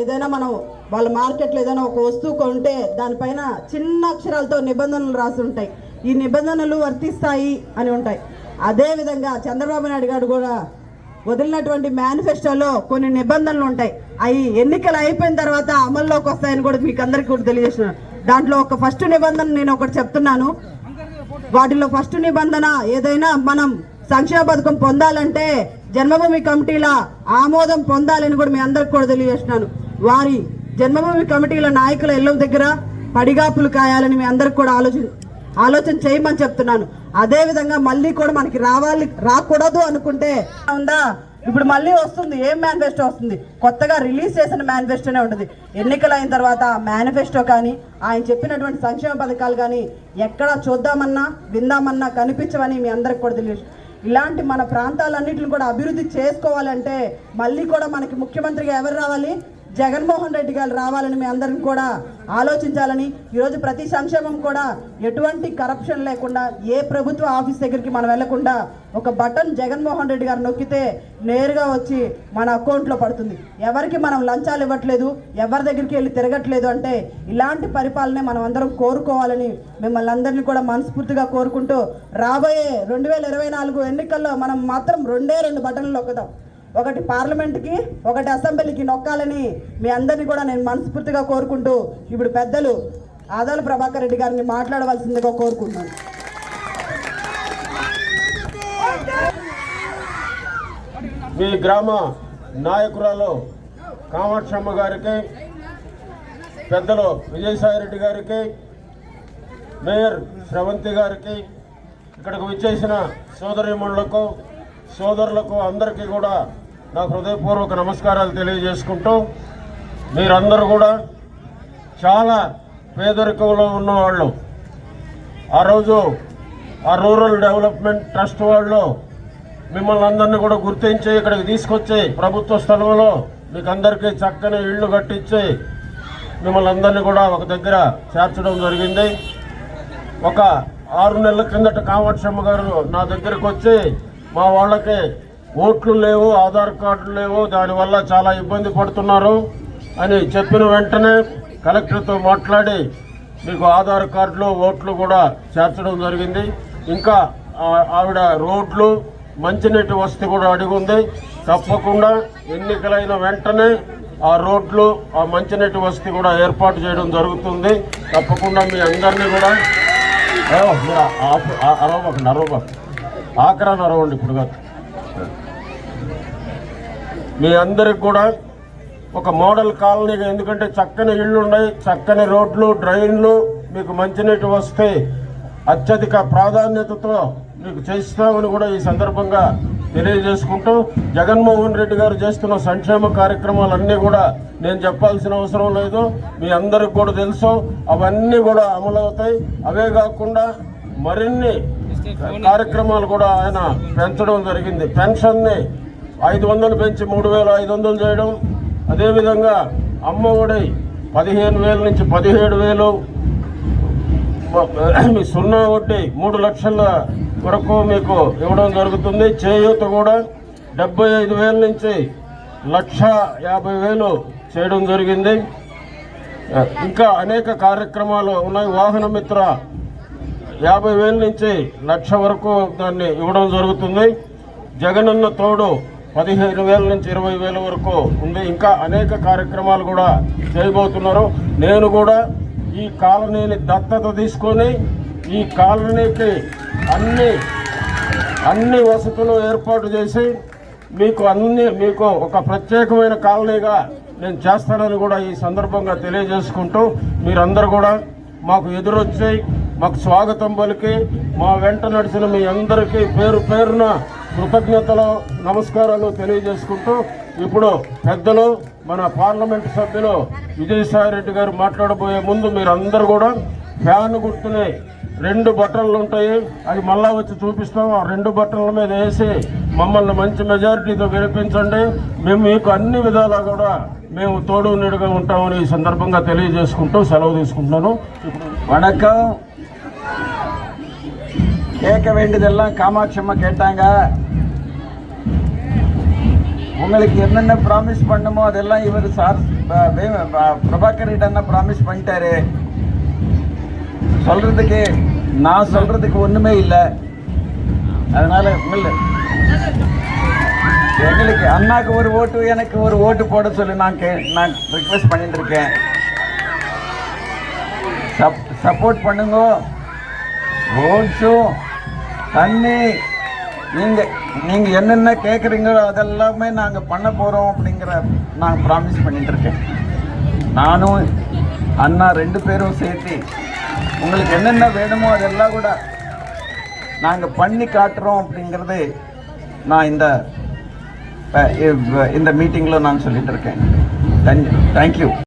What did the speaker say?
ఏదైనా మనం వాళ్ళ మార్కెట్లో ఏదైనా ఒక వస్తువు కొంటే దానిపైన చిన్న అక్షరాలతో నిబంధనలు రాసి ఉంటాయి. ఈ నిబంధనలు వర్తిస్తాయి అని ఉంటాయి. అదేవిధంగా చంద్రబాబు నాయుడు గారు కూడా వదిలినటువంటి మేనిఫెస్టోలో కొన్ని నిబంధనలు ఉంటాయి. అవి ఎన్నికలు అయిపోయిన తర్వాత అమల్లోకి వస్తాయని కూడా మీకు అందరికీ కూడా తెలియజేస్తున్నాను. దాంట్లో ఒక ఫస్ట్ నిబంధన నేను ఒకటి చెప్తున్నాను. వాటిలో ఫస్ట్ నిబంధన ఏదైనా మనం సంక్షేమ పథకం పొందాలంటే జన్మభూమి కమిటీల ఆమోదం పొందాలని కూడా మీ అందరికి కూడా తెలియజేస్తున్నాను. వారి జన్మభూమి కమిటీల నాయకుల ఇళ్ళ దగ్గర పడిగాపులు కాయాలని మీ అందరికి కూడా ఆలోచన ఆలోచన చేయమని చెప్తున్నాను. అదే విధంగా మళ్ళీ కూడా మనకి రావాలి రాకూడదు అనుకుంటే ఉందా? ఇప్పుడు మళ్ళీ వస్తుంది ఏం మేనిఫెస్టో వస్తుంది? కొత్తగా రిలీజ్ చేసిన మేనిఫెస్టోనే ఉంటుంది. ఎన్నికలు అయిన తర్వాత మేనిఫెస్టో కానీ ఆయన చెప్పినటువంటి సంక్షేమ పథకాలు కానీ ఎక్కడ చూద్దామన్నా విందామన్నా కనిపించవని మీ అందరికి కూడా తెలియదు ఇలాంటి మన ప్రాంతాలన్నింటిని కూడా అభివృద్ధి చేసుకోవాలంటే మళ్ళీ కూడా మనకి ముఖ్యమంత్రిగా ఎవరు రావాలి? జగన్మోహన్ రెడ్డి గారు రావాలని మీ అందరిని కూడా ఆలోచించాలని ఈరోజు ప్రతి సంక్షేమం కూడా ఎటువంటి కరప్షన్ లేకుండా ఏ ప్రభుత్వ ఆఫీస్ దగ్గరికి మనం వెళ్ళకుండా ఒక బటన్ జగన్మోహన్ రెడ్డి గారు నొక్కితే నేరుగా వచ్చి మన అకౌంట్లో పడుతుంది. ఎవరికి మనం లంచాలు ఇవ్వట్లేదు ఎవరి దగ్గరికి వెళ్ళి తిరగట్లేదు అంటే ఇలాంటి పరిపాలనే మనం అందరం కోరుకోవాలని మిమ్మల్ని అందరినీ కూడా మనస్ఫూర్తిగా కోరుకుంటూ రాబోయే రెండు వేల ఇరవై నాలుగు ఎన్నికల్లో మనం మాత్రం రెండే రెండు బటన్లు నొక్కుదాం ఒకటి పార్లమెంట్కి ఒకటి అసెంబ్లీకి నొక్కాలని మీ అందరినీ కూడా నేను మనస్ఫూర్తిగా కోరుకుంటూ ఇప్పుడు పెద్దలు ఆదాల ప్రభాకర్ రెడ్డి గారిని మాట్లాడవలసిందిగా కోరుకుంటున్నాను. మీ గ్రామ నాయకురాలు కామాక్షమ్మ గారికి పెద్దలు విజయసాయిరెడ్డి గారికి మేయర్ శ్రవంతి గారికి ఇక్కడికి విచ్చేసిన సోదరిమణులకు సోదరులకు అందరికీ కూడా నా హృదయపూర్వక నమస్కారాలు తెలియజేసుకుంటూ మీరందరూ కూడా చాలా పేదరికంలో ఉన్నవాళ్ళు. ఆ రోజు ఆ రూరల్ డెవలప్మెంట్ ట్రస్ట్ వాళ్ళు మిమ్మల్ని అందరినీ కూడా గుర్తించి ఇక్కడికి తీసుకొచ్చి ప్రభుత్వ స్థలంలో మీకు అందరికీ చక్కని ఇళ్ళు కట్టించి మిమ్మల్ని అందరినీ కూడా ఒక దగ్గర చేర్చడం జరిగింది. ఒక ఆరు నెలల కిందట కామాక్షమ్మ గారు నా దగ్గరకు వచ్చి మా వాళ్ళకి ఓట్లు లేవు ఆధార్ కార్డులు లేవు దానివల్ల చాలా ఇబ్బంది పడుతున్నారు అని చెప్పిన వెంటనే కలెక్టర్తో మాట్లాడి మీకు ఆధార్ కార్డులు ఓట్లు కూడా చేర్చడం జరిగింది. ఇంకా ఆవిడ రోడ్లు మంచినీటి వసతి కూడా అడిగింది తప్పకుండా ఎన్నికలైన వెంటనే ఆ రోడ్లు ఆ మంచినీటి వసతి కూడా ఏర్పాటు చేయడం జరుగుతుంది. తప్పకుండా మీ అందరినీ కూడా ఏ, మీరు ఆపు- నరవండి ఇప్పుడు కాదు మీ అందరికి కూడా ఒక మోడల్ కాలనీగా ఎందుకంటే చక్కని ఇళ్ళు ఉన్నాయి చక్కని రోడ్లు డ్రైన్లు మీకు మంచినీటి వస్తే అత్యధిక ప్రాధాన్యతతో మీకు చేస్తామని కూడా ఈ సందర్భంగా తెలియజేసుకుంటూ జగన్మోహన్ రెడ్డి గారు చేస్తున్న సంక్షేమ కార్యక్రమాలన్నీ కూడా నేను చెప్పాల్సిన అవసరం లేదు. మీ అందరికి కూడా తెలుసు అవన్నీ కూడా అమలవుతాయి. అవే కాకుండా మరిన్ని కార్యక్రమాలు కూడా ఆయన పెంచడం జరిగింది. పెన్షన్ని ఐదు వందలు పెంచి మూడు వేల ఐదు వందలు చేయడం. అదేవిధంగా అమ్మ ఒడి పదిహేను వేల నుంచి పదిహేడు వేలు మీ సున్నా వడ్డీ మూడు లక్షల వరకు మీకు ఇవ్వడం జరుగుతుంది. చేయూత కూడా డెబ్బై ఐదు వేల నుంచి లక్ష యాభై వేలు చేయడం జరిగింది. ఇంకా అనేక కార్యక్రమాలు ఉన్నాయి. వాహన మిత్ర యాభై వేల నుంచి లక్ష వరకు దాన్ని ఇవ్వడం జరుగుతుంది. జగనన్న తోడు పదిహేను వేల నుంచి ఇరవై వేల వరకు ఉంది. ఇంకా అనేక కార్యక్రమాలు కూడా చేయబోతున్నారు. నేను కూడా ఈ కాలనీని దత్తత తీసుకొని ఈ కాలనీకి అన్ని అన్ని వసతులు ఏర్పాటు చేసి మీకు అన్ని మీకు ఒక ప్రత్యేకమైన కాలనీగా నేను చేస్తానని కూడా ఈ సందర్భంగా తెలియజేసుకుంటూ మీరందరూ కూడా మాకు ఎదురొచ్చి మాకు స్వాగతం పలికి మా వెంట నడిచిన మీ అందరికీ పేరు పేరున కృతజ్ఞతలు నమస్కారాలు తెలియజేసుకుంటూ ఇప్పుడు పెద్దలు మన పార్లమెంట్ సభ్యులు విజయసాయిరెడ్డి గారు మాట్లాడబోయే ముందు మీరు అందరు కూడా ఫ్యాన్ గుర్తుని రెండు బట్టలు ఉంటాయి అవి మళ్ళా వచ్చి చూపిస్తాం. ఆ రెండు బట్టల మీద వేసి మమ్మల్ని మంచి మెజారిటీతో గెలిపించండి. మేము మీకు అన్ని విధాలా కూడా మేము తోడు నీడుగా ఉంటామని ఈ సందర్భంగా తెలియజేసుకుంటూ సెలవు తీసుకుంటున్నాను. వణకం. கேட்க வேண்டியதெல்லாம் காமாட்சம்மா கேட்டாங்க. உங்களுக்கு என்னென்ன ப்ராமிஸ் பண்ணுமோ அதெல்லாம் இவர் சார் பிரபாகர் என்ன ப்ராமிஸ் பண்ணிட்டாரு. சொல்றதுக்கு நான் சொல்றதுக்கு ஒண்ணுமே இல்லை. அதனால உங்கள எங்களுக்கு அண்ணாக்கு ஒரு ஓட்டு எனக்கு ஒரு ஓட்டு போட சொல்லி நான் கே நான் ரிக்வெஸ்ட் பண்ணிட்டு இருக்கேன். சப் சப்போர்ட் பண்ணுங்க. ரோட்ஸும் தண்ணி நீங்கள் நீங்கள் என்னென்ன கேட்குறீங்களோ அதெல்லாமே நாங்கள் பண்ண போகிறோம் அப்படிங்கிற நான் ப்ராமிஸ் பண்ணிட்டுருக்கேன் நானும் அண்ணா ரெண்டு பேரும் சேர்த்து உங்களுக்கு என்னென்ன வேணுமோ அதெல்லாம் கூட நாங்கள் பண்ணி காட்டுறோம் அப்படிங்கிறது நான் இந்த இந்த மீட்டிங்கில் நான் சொல்லிட்டு இருக்கேன். தேங்க்யூ